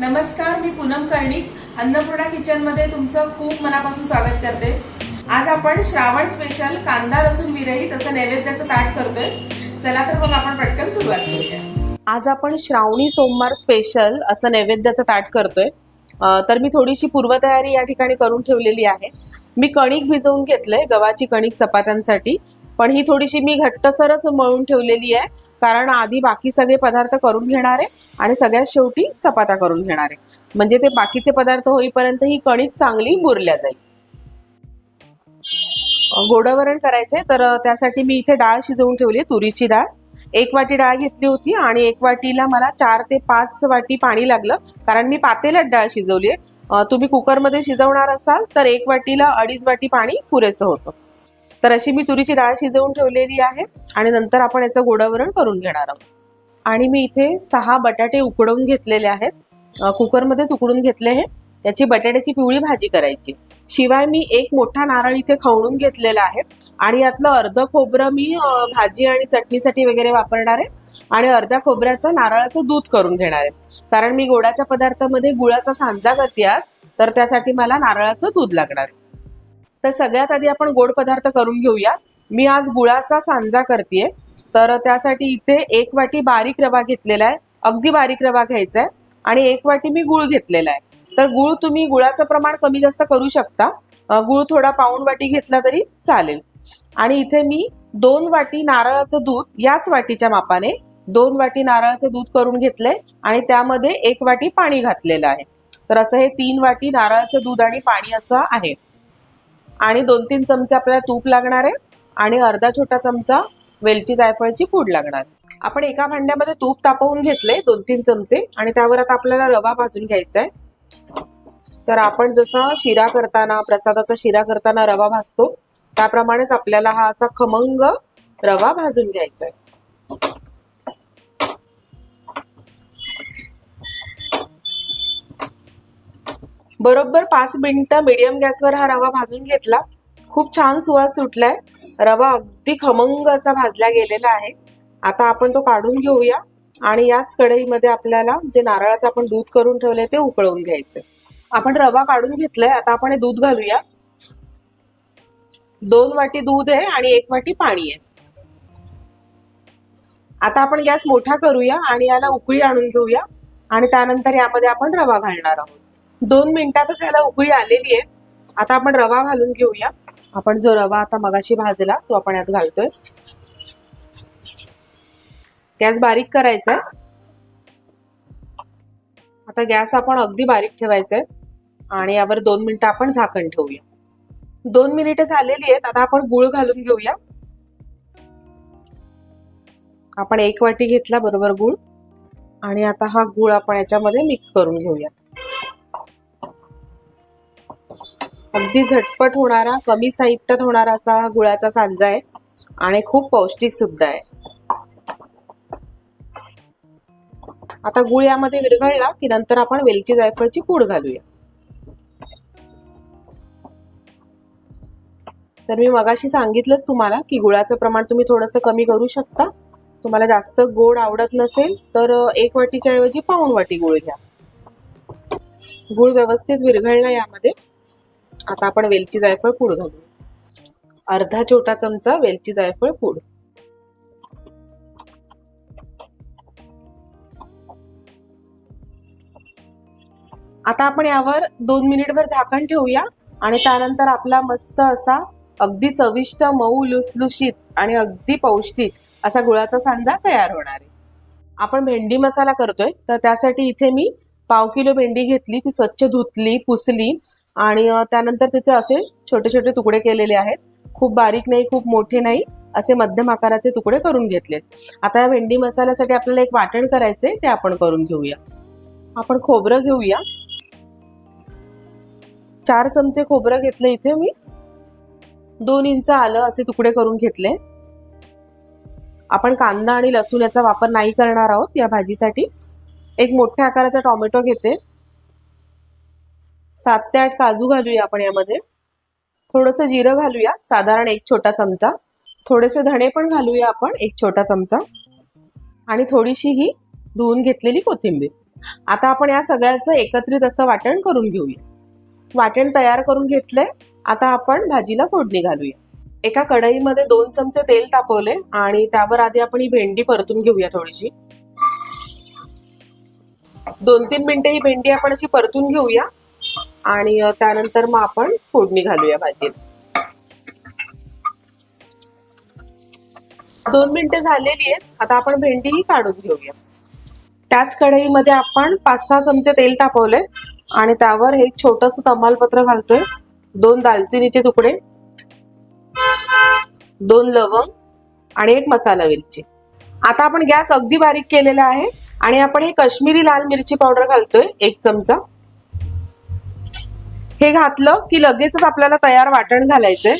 नमस्कार मी पूनम कर्णिक. अन्नपूर्णा किचनमध्ये तुमचं खूप मनापासून स्वागत करते. आज आपण श्रावण स्पेशल कांदा लसूण विरहित असं नैवेद्याचं ताट करतोय. चला तर मग आपण पटकन सुरुवात करूया. आज आपण श्रावणी सोमवार स्पेशल असं नैवेद्याचं ताट करतोय. तर मी थोडीशी पूर्वतयारी या ठिकाणी करून ठेवलेली आहे. मी कणिक भिजवून घेतलंय गव्हाची कणिक चपात्यांसाठी. पण ही थोडीशी मी घट्टसरच मळून ठेवलेली आहे. कारण आधी बाकी सगळे पदार्थ करून घेणार आहे आणि सगळ्यात शेवटी चपात्या करून घेणार. आहे म्हणजे ते बाकीचे पदार्थ होईपर्यंत ही कणिक चांगली मुरल्या जाईल. गोडवरण करायचंय तर त्यासाठी मी इथे डाळ शिजवून ठेवली आहे, तुरीची डाळ. एक वाटी डाळ घेतली होती आणि एक वाटीला मला चार ते पाच वाटी पाणी लागलं कारण मी पातेल्यात डाळ शिजवली आहे. तुम्ही कुकरमध्ये शिजवणार असाल तर एक वाटीला अडीच वाटी पाणी पुरेसं होतं. तर अशी मी तुरीची डाळ शिजवून ठेवलेली आहे आणि नंतर आपण याचं गोडावरण करून घेणार आहोत. आणि मी इथे सहा बटाटे उकडवून घेतलेले आहेत. कुकरमध्येच उकडून घेतले हे. याची बटाट्याची पिवळी भाजी करायची. शिवाय मी एक मोठा नारळ इथे खवणून घेतलेला आहे. आणि यातलं अर्ध खोबरं मी भाजी आणि चटणीसाठी वगैरे वापरणार आहे. आणि अर्ध्या खोबऱ्याचं नारळाचं दूध करून घेणार आहे. कारण मी गोडाच्या पदार्थामध्ये गुळाचा सांजा करते आज तर त्यासाठी मला नारळाचं दूध लागणार आहे. तर सगळ्यात आधी आपण गोड पदार्थ करून घेऊया. मी आज गुळाचा सांजा करते तर त्यासाठी इथे एक वाटी बारीक रवा घेतलेला आहे. अगदी बारीक रवा घ्यायचा आहे. आणि एक वाटी मी गुळ घेतलेला आहे. तर गुळ तुम्ही गुळाचं प्रमाण कमी जास्त करू शकता. गुळ थोडा पाऊण वाटी घेतला तरी चालेल. आणि इथे मी दोन वाटी नारळाचं दूध याच वाटीच्या मापाने दोन वाटी नारळाचं दूध करून घेतलंय. आणि त्यामध्ये एक वाटी पाणी घातलेलं आहे. तर असं हे तीन वाटी नारळाचं दूध आणि पाणी असं आहे. आणि दोन तीन चमचे आपल्याला तूप लागणार आहे आणि अर्धा छोटा चमचा वेलची जायफळची पूड लागणार आपण एका भांड्यामध्ये तूप तापवून घेतले दोन तीन चमचे आणि त्यावर आता आपल्याला रवा भाजून घ्यायचा आहे. तर आपण जसा शिरा करताना प्रसादाचा शिरा करताना रवा भाजतो त्याप्रमाणेच आपल्याला हा असा खमंग रवा भाजून घ्यायचा आहे. बरोबर पाच मिनिटं मीडियम गॅसवर हा रवा भाजून घेतला. खूप छान सुवास सुटलाय. रवा अगदी खमंग असा भाजला गेलेला आहे. आता आपण तो काढून घेऊया आणि याच कढईमध्ये आपल्याला जे नारळाचं आपण दूध करून ठेवलंय ते उकळवून घ्यायचं. आपण रवा काढून घेतलाय. आता आपण हे दूध घालूया. दोन वाटी दूध आहे आणि एक वाटी पाणी आहे. आता आपण गॅस मोठा करूया आणि याला उकळी आणून घेऊया. आणि त्यानंतर यामध्ये आपण रवा घालणार आहोत. दोन मिनिटातच याला उकळी आलेली आहे. आता आपण रवा घालून घेऊया. आपण जो रवा आता मगाशी भाजला तो आपण यात घालतोय. गॅस बारीक करायचा आहे आता गॅस आपण अगदी बारीक ठेवायचा आहे आणि यावर दोन मिनिटं आपण झाकण ठेवूया. दोन मिनिटं झालेली आहेत. आता आपण गुळ घालून घेऊया. आपण एक वाटी घेतला बरोबर गुळ. आणि आता हा गुळ आपण याच्यामध्ये मिक्स करून घेऊया. अगदी झटपट होणारा कमी साहित्यात होणारा असा हा गुळाचा सांजा आहे आणि खूप पौष्टिक सुद्धा आहे. आता गुळ यामध्ये विरघळला की नंतर आपण वेलची जायफळची पूड घालूया. तर मी मगाशी सांगितलंच तुम्हाला की गुळाचं प्रमाण तुम्ही थोडंसं कमी करू शकता. तुम्हाला जास्त गोड आवडत नसेल तर एक वाटीच्या ऐवजी पाऊण वाटी गुळ घ्या. गुळ व्यवस्थित विरघळला यामध्ये. आता आपण वेलची जायफळ पूड घालू. अर्धा छोटा चमचा वेलची जायफळ पूड. आता आपण यावर दोन मिनिटभर झाकण ठेवूया आणि त्यानंतर आपला मस्त असा अगदी चविष्ट मऊ लुसलुशीत आणि अगदी पौष्टिक असा गुळाचा सांजा तयार होणार आहे. आपण भेंडी मसाला करतोय तर त्यासाठी इथे मी पाव किलो भेंडी घेतली ती स्वच्छ धुतली पुसली. आणि त्यानंतर तिचे असे छोटे छोटे तुकडे केलेले आहेत. खूप बारीक नाही खूप मोठे नाही असे मध्यम आकाराचे तुकडे करून घेतलेत. आता या भेंडी मसाल्यासाठी आपल्याला एक वाटण करायचंय ते आपण करून घेऊया. आपण खोबरं घेऊया. चार चमचे खोबरं घेतले इथे मी. दोन इंच आलं असे तुकडे करून घेतले. आपण कांदा आणि लसूण याचा वापर नाही करणार आहोत या भाजीसाठी. एक मोठ्या आकाराचा टोमॅटो घेते. सात ते आठ काजू घालूया आपण यामध्ये. थोडंसं जिरं घालूया साधारण एक छोटा चमचा. थोडेसे धणे पण घालूया आपण एक छोटा चमचा. आणि थोडीशी ही धुवून घेतलेली कोथिंबीर. आता आपण या सगळ्याचं एकत्रित असं वाटण करून घेऊया. वाटण तयार करून घेतलंय. आता आपण भाजीला फोडणी घालूया. एका कढईमध्ये दोन चमचे तेल तापवले आणि त्यावर आधी आपण ही भेंडी परतून घेऊया थोडीशी. दोन तीन मिनिटं ही भेंडी आपण अशी परतून घेऊया. आणि त्यानंतर मग आपण फोडणी घालूया भाजीला. दोन मिनिटं झालेली आहेत. आता आपण भेंडी काढून घेऊया. त्याच कढईमध्ये आपण पाच सहा चमचे तेल तापवले आणि त्यावर एक छोटस तमालपत्र घालतोय. दोन दालचिनीचे तुकडे. दोन लवंग आणि एक मसाला मिरची. आता आपण गॅस अगदी बारीक केलेला आहे आणि आपण हे कश्मीरी लाल मिरची पावडर घालतोय एक चमचा. हे घातलं की लगेचच आपल्याला तयार वाटण घालायचंय.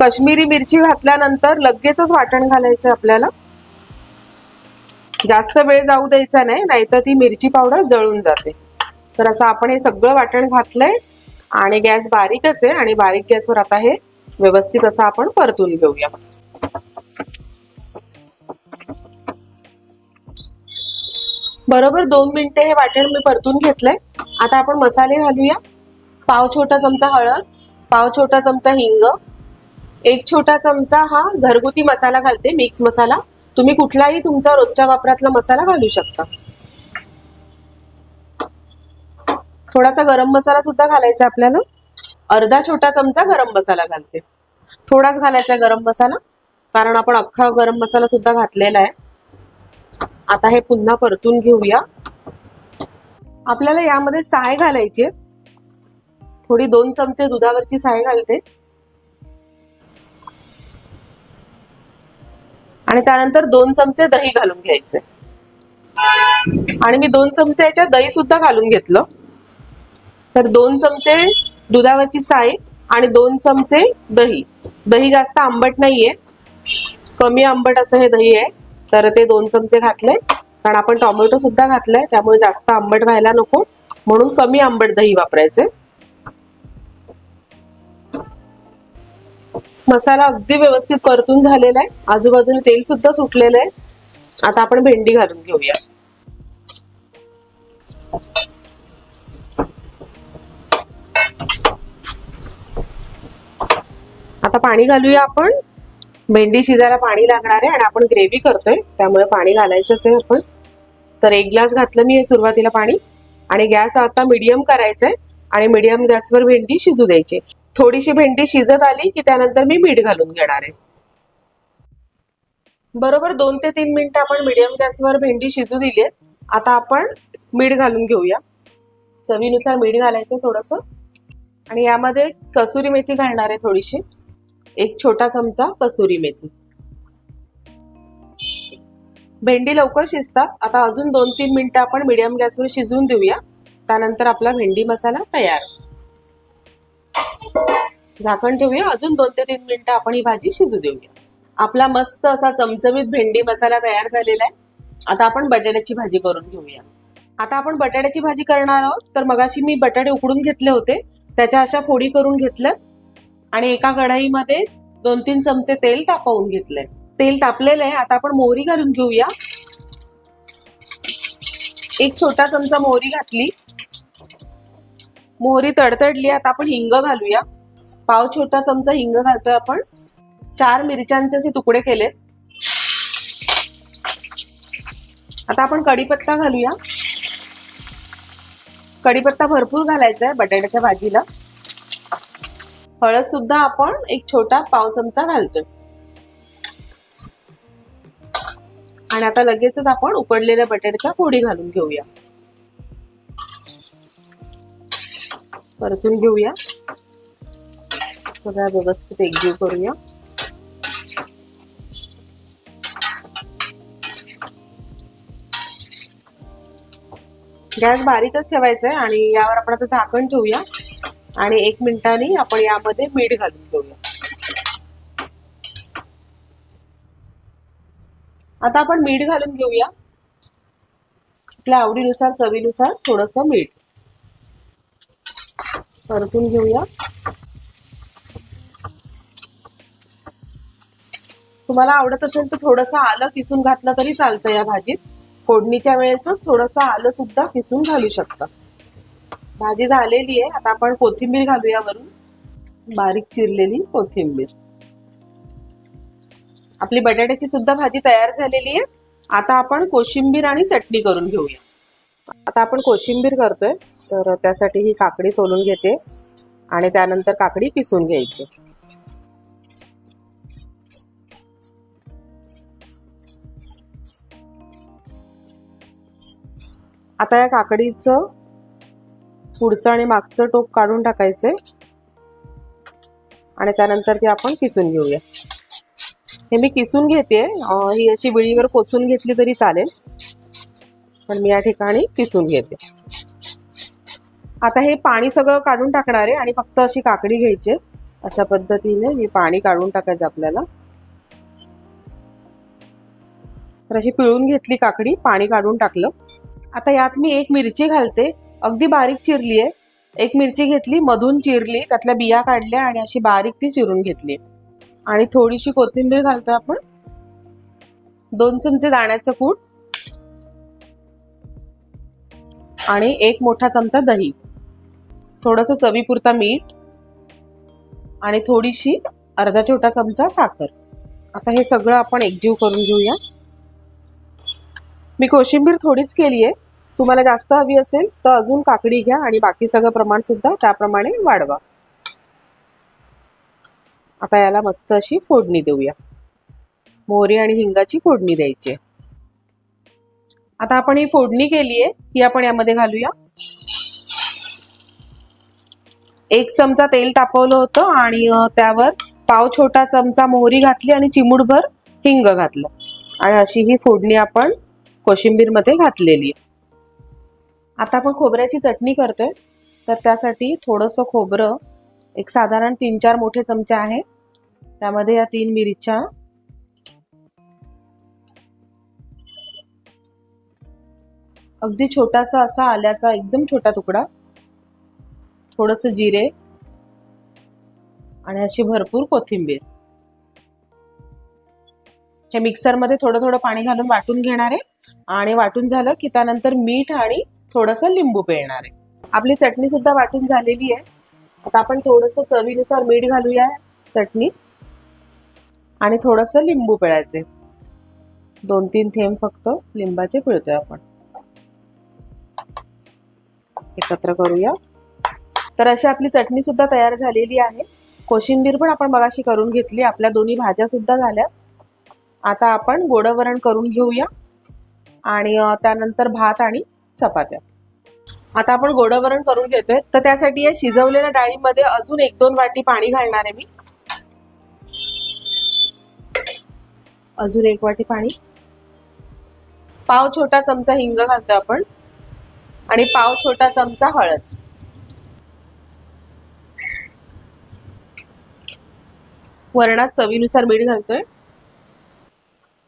कश्मीरी मिरची घातल्यानंतर लगेचच वाटण घालायचं आपल्याला. जास्त वेळ जाऊ द्यायचा नाही नाहीतर ती मिरची पावडर जळून जाते. तर असं आपण हे सगळं वाटण घातलंय आणि गॅस बारीकच आहे आणि बारीक गॅसवर आता हे व्यवस्थित असं आपण परतून घेऊया. बरोबर दोन मिनिटे हे वाटण मी परतून घेतलंय. आता आपण मसाले घालूया. पाव छोटा चमचा हळद पाव छोटा चमचा हिंग एक छोटा चमचा हा घरगुती मसाला घालते मिक्स मसाला. तुम्ही कुठलाही तुमचा रोजच्या वापरातला मसाला घालू शकता. थोडासा गरम मसाला सुद्धा घालायचा आपल्याला. अर्धा छोटा चमचा गरम मसाला घालते. थोडाच घालायचा गरम मसाला कारण आपण अख्खा गरम मसाला सुद्धा घातलेला आहे. आता हे पुन्हा परतून घेऊया. आपल्याला यामध्ये साय घालायची थोडी दोन चमचे दुधावरची साय घालते. आणि त्यानंतर दोन चमचे दही घालून घ्यायचे. आणि मी दोन चमचे याच्यात दही सुद्धा घालून घेतलं. तर दोन चमचे दुधावरची साय आणि दोन चमचे दही. दही जास्त आंबट नाहीये. कमी आंबट असं हे दही आहे. तर ते दोन चमचे घातले. कारण आपण टोमॅटो सुद्धा घातलाय त्यामुळे जास्त आंबट व्हायला नको. म्हणून कमी आंबट दही वापरायचे. मसाला अगदी व्यवस्थित परतून झालेला आहे. आजूबाजूने तेल सुद्धा सुटलेलं आहे. आता आपण भेंडी घालून घेऊया. आता पाणी घालूया आपण. भेंडी शिजायला पाणी लागणार आहे आणि आपण ग्रेव्ही करतोय त्यामुळे पाणी घालायचंच आहे आपण. तर एक ग्लास घातलं मी सुरुवातीला पाणी आणि गॅस आता मिडियम करायचंय आणि मिडियम गॅसवर भेंडी शिजू द्यायची. थोडीशी भेंडी शिजत आली की त्यानंतर मी मीठ घालून घेणार आहे. बरोबर दोन ते तीन मिनिटं आपण मिडियम गॅसवर भेंडी शिजू दिली आहे. आता आपण मीठ घालून घेऊया. चवीनुसार मीठ घालायचं थोडस. आणि यामध्ये कसुरी मेथी घालणार आहे थोडीशी. एक छोटा चमचा कसुरी मेथी. भेंडी लवकर शिजतात आता अजून दोन तीन मिनिटं आपण मिडियम गॅसवर शिजवून देऊया. त्यानंतर आपला भेंडी मसाला तयार. झाकण ठेवूया. अजून दोन ते तीन मिनिटं आपण ही भाजी शिजू देऊया. आपला मस्त असा चमचमीत भेंडी मसाला तयार झालेला आहे. आता आपण बटाट्याची भाजी करून घेऊया. आता आपण बटाट्याची भाजी करणार आहोत. तर मगाशी मी बटाटे उकडून घेतले होते. त्याच्या अशा फोडी करून घेतल्या आणि एका कढाईमध्ये दोन तीन चमचे तेल तापवून घेतले तेल तापलेलं आहे आता आपण मोहरी घालून घेऊया. एक छोटा चमचा मोहरी घातली. मोहरी तडतडली आता आपण हिंग घालूया. पाव छोटा चमचा हिंग घालतोय आपण. चार मिरच्यांचे असे तुकडे केलेत. आता आपण कढीपत्ता घालूया. कढीपत्ता भरपूर घालायचा आहे बटाट्याच्या भाजीला. हळद सुद्धा आपण एक छोटा पाव चमचा घालतोय. आणि आता लगेचच आपण उकडलेल्या बटाट्याच्या फोडी घालून घेऊया. परतून घेऊया. सगळ्या व्यवस्थित एकजीव करूया. गॅस बारीकच ठेवायचा आहे आणि यावर आपण आता झाकण ठेवूया. आणि एक मिनिटाने आपण यामध्ये मीठ घालून घेऊया. आता आपण मीठ घालून घेऊया. आपल्या आवडीनुसार चवीनुसार थोडस मीठ. परतून घेऊया. तुम्हाला आवडत असेल तर थोडंसं आलं किसून घातलं तरी चालतं या भाजीत. फोडणीच्या वेळेसच थोडंसं आलं सुद्धा किसून घालू शकता. भाजी झालेली आहे. आता आपण कोथिंबीर घालूया वरून. बारीक चिरलेली कोथिंबीर. आपली बटाट्याची सुद्धा भाजी तयार झालेली आहे. आता आपण कोशिंबीर आणि चटणी करून घेऊया. आता आपण कोशिंबीर करतोय. तर त्यासाठी ही काकडी सोलून घेते. आणि त्यानंतर काकडी किसून घ्यायची. आता या काकडीचं पुढचं आणि मागचं टोक काढून टाकायचंय आणि त्यानंतर ते आपण किसून घेऊया. हे मी किसून घेते. ही अशी विळीवर कोचून घेतली तरी चालेल. पण मी या ठिकाणी किसून घेते. आता हे पाणी सगळं काढून टाकणार आहे आणि फक्त अशी काकडी घ्यायची अशा पद्धतीने हे पाणी काढून टाकायचं आपल्याला. तर अशी पिळून घेतली काकडी पाणी काढून टाकलं. आता यात मी एक मिरची घालते. अगदी बारीक चिरली आहे एक मिरची घेतली मधून चिरली त्यातल्या बिया काढल्या आणि अशी बारीक ती चिरून घेतली. आणि थोडीशी कोथिंबीर घालतो आपण. दोन चमचे दाण्याचं कूट. आणि एक मोठा चमचा दही. थोडस चवीपुरता मीठ. आणि थोडीशी अर्धा छोटा चमचा साखर. आता हे सगळं आपण एकजीव करून घेऊया. मी कोशिंबीर थोडीच केली आहे तुम्हाला जास्त हवी असेल तर अजून काकडी घ्या आणि बाकी सगळं प्रमाण सुद्धा त्याप्रमाणे वाढवा. आता याला मस्त अशी फोडणी देऊया. मोहरी आणि हिंगाची फोडणी द्यायची आता आपण ही फोडणी केली आहे ही आपण यामध्ये घालूया. एक चमचा तेल तापवलं होतं आणि त्यावर पाव छोटा चमचा मोहरी घातली आणि चिमूटभर हिंग घातलं. आणि अशी ही फोडणी आपण कोशिंबीरमध्ये घातलेली आहे. आता आपण खोबऱ्याची चटणी करतोय. तर त्यासाठी थोडंसं खोबरं एक साधारण तीन चार मोठे चमचे आहे. त्यामध्ये या तीन मिरच्या. अगदी छोटासा असा आल्याचा एकदम छोटा तुकडा. थोडस जिरे. आणि अशी भरपूर कोथिंबीर. हे मिक्सरमध्ये थोडं थोडं पाणी घालून वाटून घेणार आहे. आणि वाटून झालं की त्यानंतर मीठ आणि थोडंसं लिंबू पिळणार आहे. आपली चटणी सुद्धा वाटून झालेली आहे. आता आपण थोडंसं चवीनुसार मीठ घालूया चटणी. आणि थोडंसं लिंबू पिळायचे. दोन तीन थेंब फक्त लिंबाचे पिळतोय आपण. एकत्र करूया. तर अशी आपली चटणी सुद्धा तयार झालेली आहे. कोशिंबीर पण आपण मगाशी करून घेतली. आपल्या दोन्ही भाज्या सुद्धा झाल्या. आता आपण गोडवरण करून घेऊया. आणि त्यानंतर भात आणि चपात्या. आता आपण गोडवरण करून घेतोय. तर त्यासाठी या शिजवलेल्या डाळीमध्ये अजून एक दोन वाटी पाणी घालणार आहे मी. अजून एक वाटी पाणी. पाव छोटा चमचा हिंग घालतोय आपण. आणि पाव छोटा चमचा हळद. वरणात चवीनुसार मीठ घालतोय.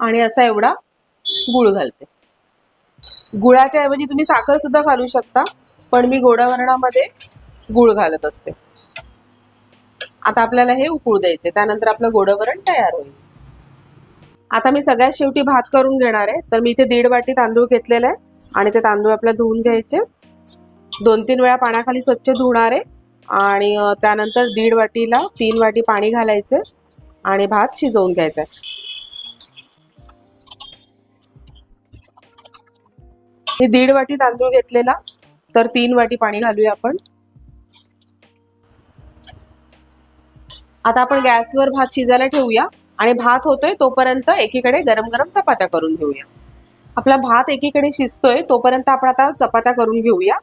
आणि असा एवढा गुळ घालते गुळाच्या ऐवजी तुम्ही साखर सुद्धा घालू शकता पण मी गोडावरणामध्ये गुळ घालत असते. आता आपल्याला हे उकळू द्यायचे त्यानंतर आपलं गोडवरण तयार होईल. आता मी सगळ्यात शेवटी भात करून घेणार आहे. तर मी इथे दीड वाटी तांदूळ घेतलेला आहे आणि ते तांदूळ आपल्याला धुवून घ्यायचे. दोन तीन वेळा पाण्याखाली स्वच्छ धुणार आहे आणि त्यानंतर दीड वाटीला तीन वाटी पाणी घालायचं आणि भात शिजवून घ्यायचा आहे. मी दीड वाटी तांदूळ घेतलेला तर तीन वाटी पाणी घालूया आपण. आता आपण गॅसवर भात शिजायला ठेवूया आणि भात होतोय तोपर्यंत एकीकडे गरम गरम चपात्या करून घेऊया. आपला भात एकीकडे शिजतोय तोपर्यंत आपण आता चपात्या करून घेऊया.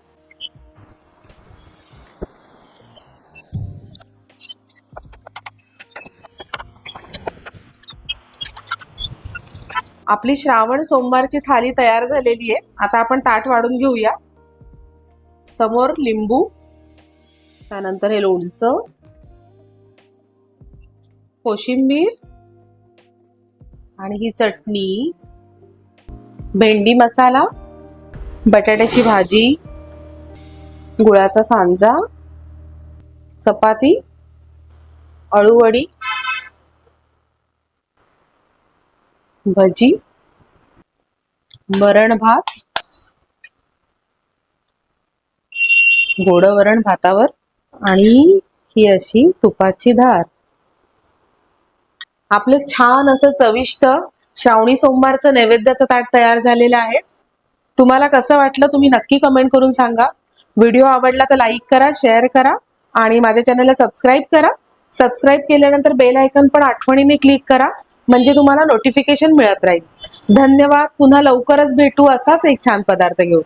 आपली श्रावण सोमवारची थाली तयार झालेली आहे. आता आपण ताट वाढून घेऊया. समोर लिंबू त्यानंतर हे लोणचं कोशिंबीर आणि ही चटणी भेंडी मसाला बटाट्याची भाजी गुळाचा सांजा चपाती अळूवडी भजी वरण भात गोड वरण भातावर आणि ही अशी तुपाची धार आपलं छान असं चविष्ट श्रावणी सोमवारचं नैवेद्याचं ताट तयार झालेलं आहे. तुम्हाला कसं वाटलं तुम्ही नक्की कमेंट करून सांगा. व्हिडिओ आवडला तर लाईक करा शेअर करा आणि माझ्या चॅनलला सबस्क्राईब करा. सबस्क्राईब केल्यानंतर बेल आयकन पण आठवणीने क्लिक करा. म्हणजे तुम्हाला नोटिफिकेशन मिळत राहील. धन्यवाद. पुन्हा लवकरच भेटू असाच एक छान पदार्थ घेऊ